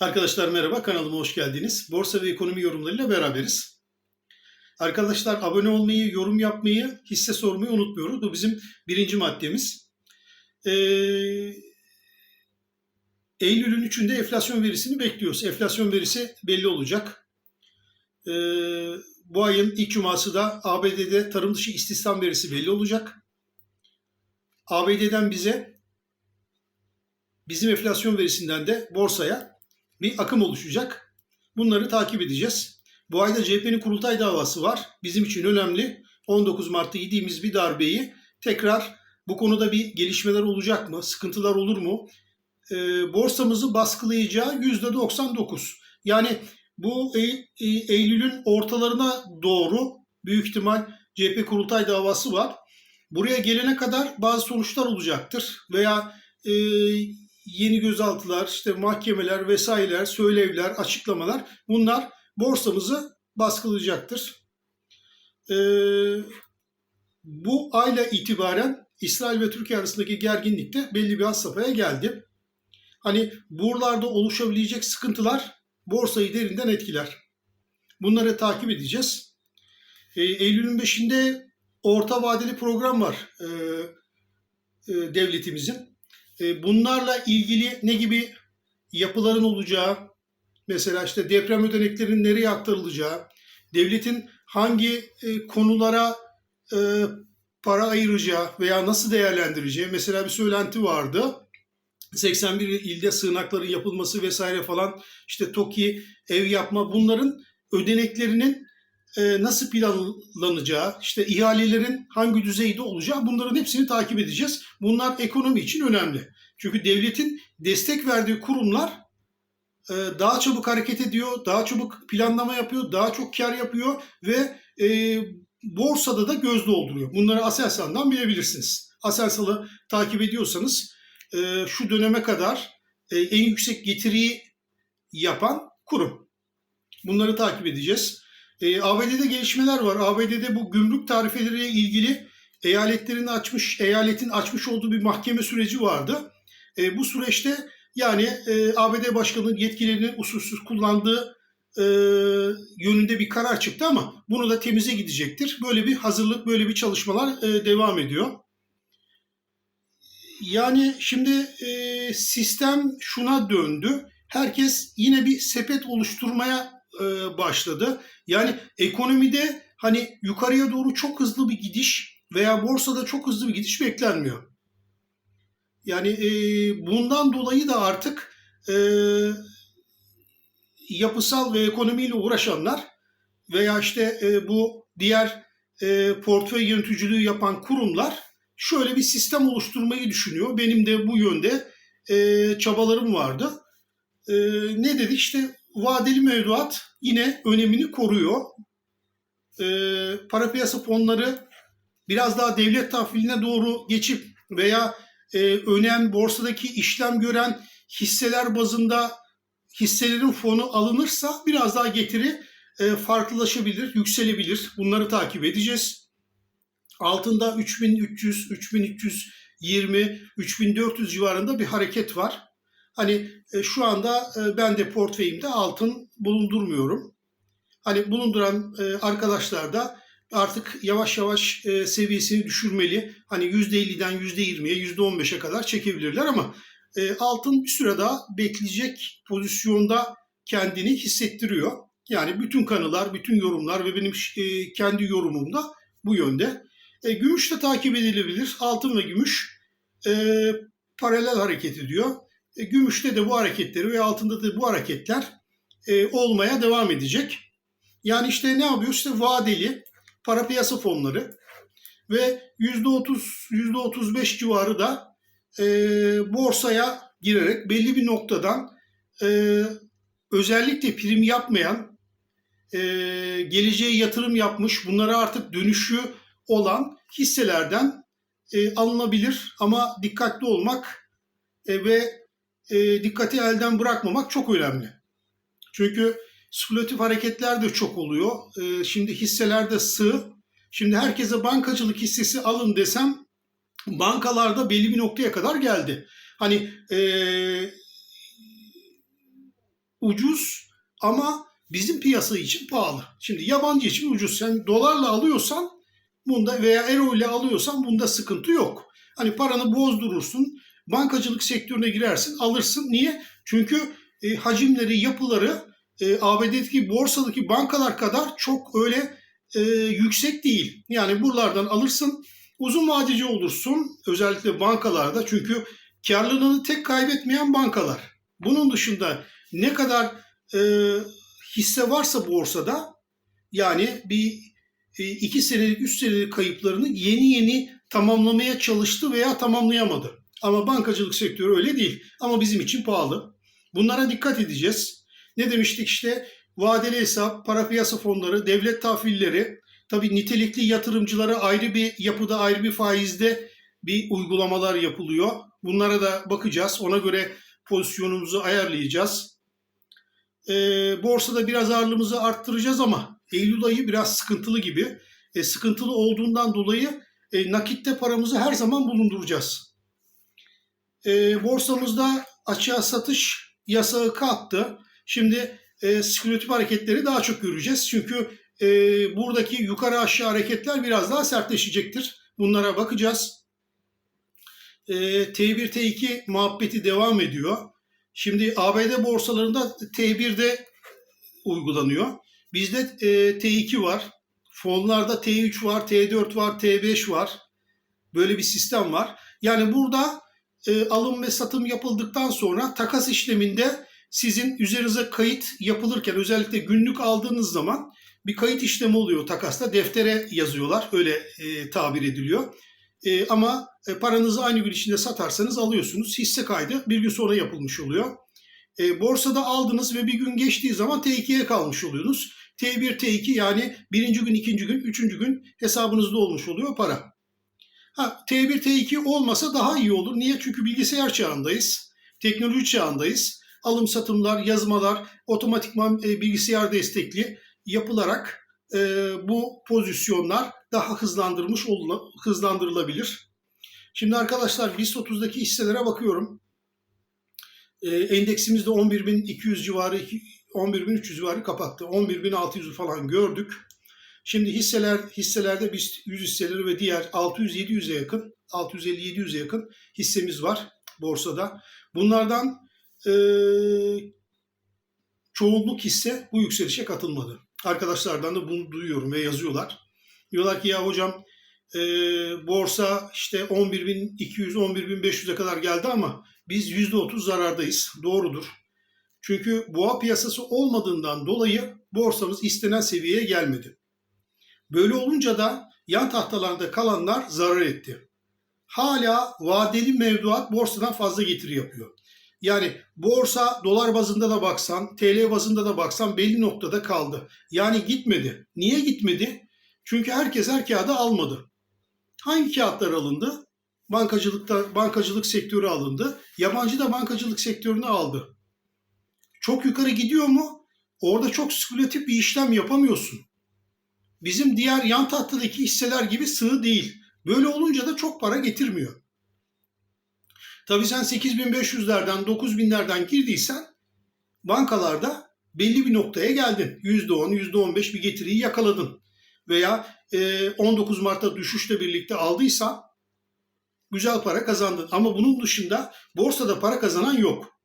Arkadaşlar merhaba, kanalıma hoş geldiniz. Borsa ve ekonomi yorumlarıyla beraberiz. Arkadaşlar abone olmayı, yorum yapmayı, hisse sormayı unutmuyoruz. Bu bizim birinci maddemiz. Ee, Eylül'ün 3'ünde enflasyon verisini bekliyoruz. Enflasyon verisi belli olacak. Ee, bu ayın ilk cuması da ABD'de tarım dışı istihdam verisi belli olacak. ABD'den bize bizim enflasyon verisinden de borsaya bir akım oluşacak. Bunları takip edeceğiz. Bu ayda CHP'nin kurultay davası var. Bizim için önemli. 19 Mart'ta yediğimiz bir darbeyi tekrar bu konuda bir gelişmeler olacak mı? Sıkıntılar olur mu? E, borsamızı baskılayacağı %99. Yani bu e- e- Eylül'ün ortalarına doğru büyük ihtimal CHP kurultay davası var. Buraya gelene kadar bazı sonuçlar olacaktır. Veya e, yeni gözaltılar, işte mahkemeler vesaireler, söylevler, açıklamalar bunlar borsamızı baskılayacaktır. Ee, bu ayla itibaren İsrail ve Türkiye arasındaki gerginlik de belli bir safhaya geldi. Hani buralarda oluşabilecek sıkıntılar borsayı derinden etkiler. Bunları takip edeceğiz. Ee, Eylül'ün 5'inde orta vadeli program var e, e, devletimizin. E, bunlarla ilgili ne gibi yapıların olacağı, mesela işte deprem ödeneklerinin nereye aktarılacağı, devletin hangi e, konulara e, para ayıracağı veya nasıl değerlendireceği, mesela bir söylenti vardı. 81 ilde sığınakların yapılması vesaire falan, işte TOKİ, ev yapma bunların ödeneklerinin e, nasıl planlanacağı, işte ihalelerin hangi düzeyde olacağı bunların hepsini takip edeceğiz. Bunlar ekonomi için önemli. Çünkü devletin destek verdiği kurumlar e, daha çabuk hareket ediyor, daha çabuk planlama yapıyor, daha çok kar yapıyor ve e, borsada da göz dolduruyor. Bunları Aselsan'dan bilebilirsiniz. Aselsan'ı takip ediyorsanız e, şu döneme kadar e, en yüksek getiriyi yapan kurum. Bunları takip edeceğiz. E, ABD'de gelişmeler var. ABD'de bu gümrük tarifeleriyle ilgili eyaletlerin açmış, eyaletin açmış olduğu bir mahkeme süreci vardı. E, bu süreçte yani e, ABD Başkanı'nın yetkilerini usulsüz kullandığı e, yönünde bir karar çıktı ama bunu da temize gidecektir. Böyle bir hazırlık, böyle bir çalışmalar e, devam ediyor. Yani şimdi e, sistem şuna döndü. Herkes yine bir sepet oluşturmaya e, başladı. Yani ekonomide hani yukarıya doğru çok hızlı bir gidiş veya borsada çok hızlı bir gidiş beklenmiyor. Yani e, bundan dolayı da artık e, yapısal ve ekonomiyle uğraşanlar veya işte e, bu diğer e, portföy yöneticiliği yapan kurumlar şöyle bir sistem oluşturmayı düşünüyor. Benim de bu yönde e, çabalarım vardı. E, ne dedi işte vadeli mevduat yine önemini koruyor. E, para piyasa fonları biraz daha devlet tahviline doğru geçip veya e, önem borsadaki işlem gören hisseler bazında hisselerin fonu alınırsa biraz daha getiri e, farklılaşabilir, yükselebilir. Bunları takip edeceğiz. Altında 3300, 3320, 3400 civarında bir hareket var. Hani e, şu anda e, ben de portföyümde altın bulundurmuyorum. Hani bulunduran e, arkadaşlar da artık yavaş yavaş e, seviyesini düşürmeli. Hani %50'den %20'ye, %15'e kadar çekebilirler ama e, altın bir süre daha bekleyecek pozisyonda kendini hissettiriyor. Yani bütün kanılar, bütün yorumlar ve benim e, kendi yorumum da bu yönde. E, gümüş de takip edilebilir. Altın ve gümüş e, paralel hareket ediyor. E, gümüşte de bu hareketleri ve altında da bu hareketler e, olmaya devam edecek. Yani işte ne yapıyor? İşte vadeli para piyasa fonları ve %30, %35 civarı da e, borsaya girerek belli bir noktadan e, özellikle prim yapmayan, e, geleceğe yatırım yapmış, bunlara artık dönüşü olan hisselerden e, alınabilir. Ama dikkatli olmak e, ve e, dikkati elden bırakmamak çok önemli. Çünkü spekülatif hareketler de çok oluyor. E, şimdi hisselerde sığ. Şimdi herkese bankacılık hissesi alın desem bankalarda belli bir noktaya kadar geldi. Hani e, ucuz ama bizim piyasa için pahalı. Şimdi yabancı için ucuz. Sen dolarla alıyorsan bunda veya euro ile alıyorsan bunda sıkıntı yok. Hani paranı bozdurursun, bankacılık sektörüne girersin, alırsın. Niye? Çünkü e, hacimleri, yapıları e, ABD'deki borsadaki bankalar kadar çok öyle e, yüksek değil. Yani buralardan alırsın, uzun vadeci olursun özellikle bankalarda çünkü karlılığını tek kaybetmeyen bankalar. Bunun dışında ne kadar e, hisse varsa borsada yani bir e, iki senelik, üç senelik kayıplarını yeni yeni tamamlamaya çalıştı veya tamamlayamadı. Ama bankacılık sektörü öyle değil. Ama bizim için pahalı. Bunlara dikkat edeceğiz. Ne demiştik işte vadeli hesap, para piyasa fonları, devlet tahvilleri, tabii nitelikli yatırımcılara ayrı bir yapıda, ayrı bir faizde bir uygulamalar yapılıyor. Bunlara da bakacağız. Ona göre pozisyonumuzu ayarlayacağız. E, borsada biraz ağırlığımızı arttıracağız ama Eylül ayı biraz sıkıntılı gibi. E, sıkıntılı olduğundan dolayı e, nakitte paramızı her zaman bulunduracağız. E, borsamızda açığa satış yasağı kalktı. Şimdi e, spekülatif hareketleri daha çok göreceğiz. Çünkü e, buradaki yukarı aşağı hareketler biraz daha sertleşecektir. Bunlara bakacağız. E, T1 T2 muhabbeti devam ediyor. Şimdi ABD borsalarında T1'de uygulanıyor. Bizde e, T2 var. Fonlarda T3 var, T4 var, T5 var. Böyle bir sistem var. Yani burada e, alım ve satım yapıldıktan sonra takas işleminde sizin üzerinize kayıt yapılırken özellikle günlük aldığınız zaman bir kayıt işlemi oluyor takasta. Deftere yazıyorlar. Öyle e, tabir ediliyor. E, ama e, paranızı aynı gün içinde satarsanız alıyorsunuz. Hisse kaydı bir gün sonra yapılmış oluyor. E, borsada aldınız ve bir gün geçtiği zaman T2'ye kalmış oluyorsunuz. T1, T2 yani birinci gün, ikinci gün, üçüncü gün hesabınızda olmuş oluyor para. Ha, T1, T2 olmasa daha iyi olur. Niye? Çünkü bilgisayar çağındayız. Teknoloji çağındayız. Alım satımlar, yazmalar otomatikman e, bilgisayar destekli yapılarak e, bu pozisyonlar daha hızlandırmış hızlandırılabilir. Şimdi arkadaşlar BIST 30'daki hisselere bakıyorum. E, endeksimizde 11.200 civarı 11.300 civarı kapattı. 11.600 falan gördük. Şimdi hisseler hisselerde biz 100 hisseleri ve diğer 600-700'e yakın 650-700'e yakın hissemiz var borsada. Bunlardan e, çoğunluk hisse bu yükselişe katılmadı. Arkadaşlardan da bunu duyuyorum ve yazıyorlar. Diyorlar ki ya hocam e, borsa işte 11.200-11.500'e kadar geldi ama biz %30 zarardayız. Doğrudur. Çünkü boğa piyasası olmadığından dolayı borsamız istenen seviyeye gelmedi. Böyle olunca da yan tahtalarda kalanlar zarar etti. Hala vadeli mevduat borsadan fazla getiri yapıyor. Yani borsa dolar bazında da baksan, TL bazında da baksan belli noktada kaldı. Yani gitmedi. Niye gitmedi? Çünkü herkes her kağıdı almadı. Hangi kağıtlar alındı? Bankacılıkta bankacılık sektörü alındı. Yabancı da bankacılık sektörünü aldı. Çok yukarı gidiyor mu? Orada çok spekülatif bir işlem yapamıyorsun. Bizim diğer yan tahtadaki hisseler gibi sığ değil. Böyle olunca da çok para getirmiyor. Tabii sen 8500'lerden 9000'lerden girdiysen bankalarda belli bir noktaya geldin. %10, %15 bir getiriyi yakaladın. Veya 19 Mart'ta düşüşle birlikte aldıysan güzel para kazandın. Ama bunun dışında borsada para kazanan yok.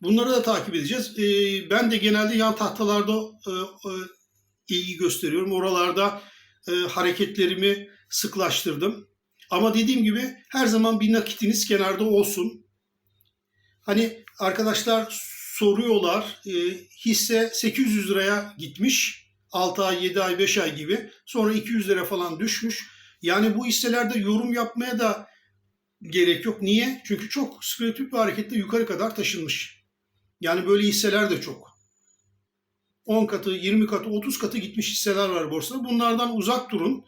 Bunları da takip edeceğiz. Ben de genelde yan tahtalarda ilgi gösteriyorum. Oralarda hareketlerimi sıklaştırdım. Ama dediğim gibi her zaman bir nakitiniz kenarda olsun. Hani arkadaşlar soruyorlar e, hisse 800 liraya gitmiş 6 ay 7 ay 5 ay gibi sonra 200 lira falan düşmüş. Yani bu hisselerde yorum yapmaya da gerek yok. Niye? Çünkü çok spekülatif bir hareketle yukarı kadar taşınmış. Yani böyle hisseler de çok. 10 katı, 20 katı, 30 katı gitmiş hisseler var borsada. Bunlardan uzak durun.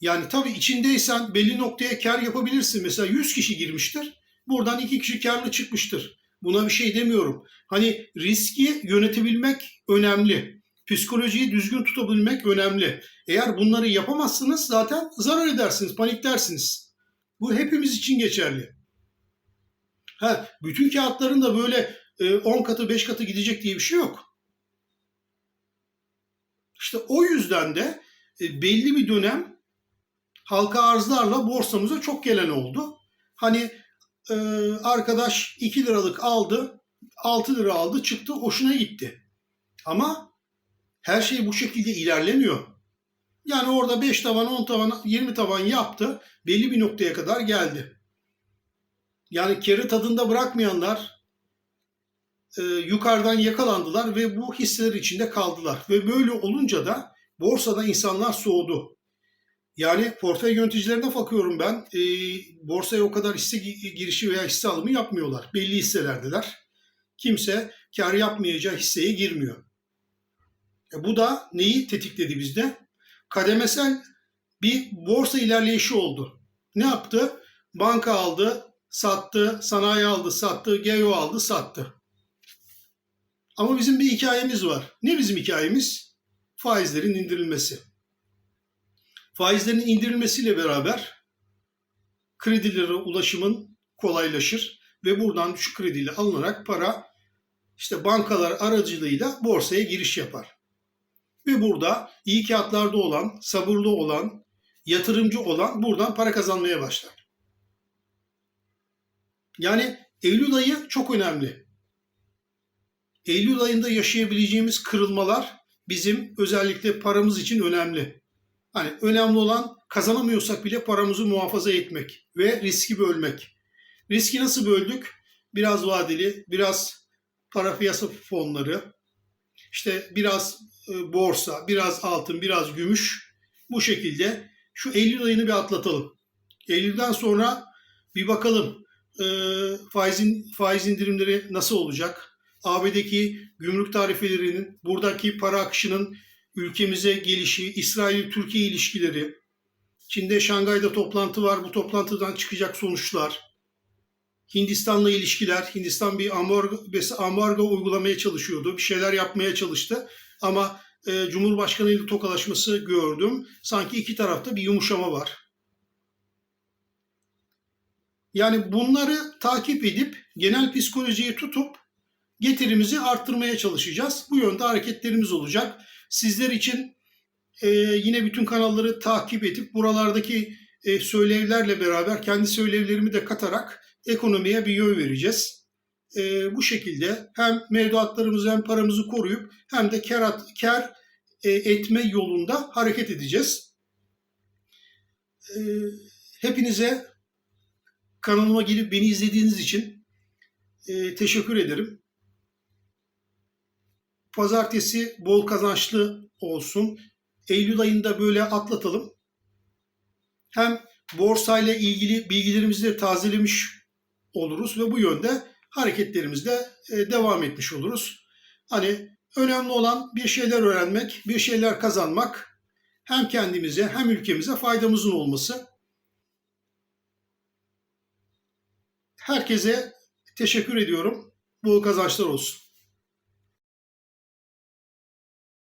Yani tabii içindeysen belli noktaya kar yapabilirsin. Mesela 100 kişi girmiştir. Buradan 2 kişi karlı çıkmıştır. Buna bir şey demiyorum. Hani riski yönetebilmek önemli. Psikolojiyi düzgün tutabilmek önemli. Eğer bunları yapamazsınız zaten zarar edersiniz, paniklersiniz. Bu hepimiz için geçerli. Ha, bütün kağıtların da böyle e, 10 katı 5 katı gidecek diye bir şey yok. İşte o yüzden de e, belli bir dönem halka arzlarla borsamıza çok gelen oldu. Hani e, arkadaş 2 liralık aldı, 6 lira aldı, çıktı, hoşuna gitti. Ama her şey bu şekilde ilerlemiyor. Yani orada 5 tavan, 10 tavan, 20 tavan yaptı, belli bir noktaya kadar geldi. Yani kere tadında bırakmayanlar e, yukarıdan yakalandılar ve bu hisseler içinde kaldılar. Ve böyle olunca da borsada insanlar soğudu. Yani portföy yöneticilerine bakıyorum ben. E, borsaya o kadar hisse gi- girişi veya hisse alımı yapmıyorlar. Belli hisselerdeler. Kimse kar yapmayacağı hisseye girmiyor. E, bu da neyi tetikledi bizde? Kademesel bir borsa ilerleyişi oldu. Ne yaptı? Banka aldı, sattı, sanayi aldı, sattı, GEO aldı, sattı. Ama bizim bir hikayemiz var. Ne bizim hikayemiz? Faizlerin indirilmesi. Faizlerin indirilmesiyle beraber kredilere ulaşımın kolaylaşır ve buradan düşük krediyle alınarak para işte bankalar aracılığıyla borsaya giriş yapar. Ve burada iyi kağıtlarda olan, sabırlı olan, yatırımcı olan buradan para kazanmaya başlar. Yani Eylül ayı çok önemli. Eylül ayında yaşayabileceğimiz kırılmalar bizim özellikle paramız için önemli. Hani önemli olan kazanamıyorsak bile paramızı muhafaza etmek ve riski bölmek. Riski nasıl böldük? Biraz vadeli, biraz para piyasa fonları, işte biraz e, borsa, biraz altın, biraz gümüş. Bu şekilde şu Eylül ayını bir atlatalım. Eylül'den sonra bir bakalım e, faizin faiz indirimleri nasıl olacak? AB'deki gümrük tarifelerinin, buradaki para akışının ülkemize gelişi, İsrail-Türkiye ilişkileri, Çin'de Şangay'da toplantı var, bu toplantıdan çıkacak sonuçlar, Hindistan'la ilişkiler, Hindistan bir ambargo, ambargo uygulamaya çalışıyordu, bir şeyler yapmaya çalıştı ama e, Cumhurbaşkanı ile tokalaşması gördüm. Sanki iki tarafta bir yumuşama var. Yani bunları takip edip genel psikolojiyi tutup getirimizi arttırmaya çalışacağız. Bu yönde hareketlerimiz olacak. Sizler için e, yine bütün kanalları takip edip buralardaki e, söylevlerle beraber kendi söylevlerimi de katarak ekonomiye bir yön vereceğiz. E, bu şekilde hem mevduatlarımızı hem paramızı koruyup hem de kar, kar e, etme yolunda hareket edeceğiz. E, hepinize kanalıma gelip beni izlediğiniz için e, teşekkür ederim. Pazartesi bol kazançlı olsun. Eylül ayında böyle atlatalım. Hem borsayla ilgili bilgilerimizi de tazelemiş oluruz ve bu yönde hareketlerimizde e, devam etmiş oluruz. Hani önemli olan bir şeyler öğrenmek, bir şeyler kazanmak hem kendimize hem ülkemize faydamızın olması. Herkese teşekkür ediyorum. Bol kazançlar olsun.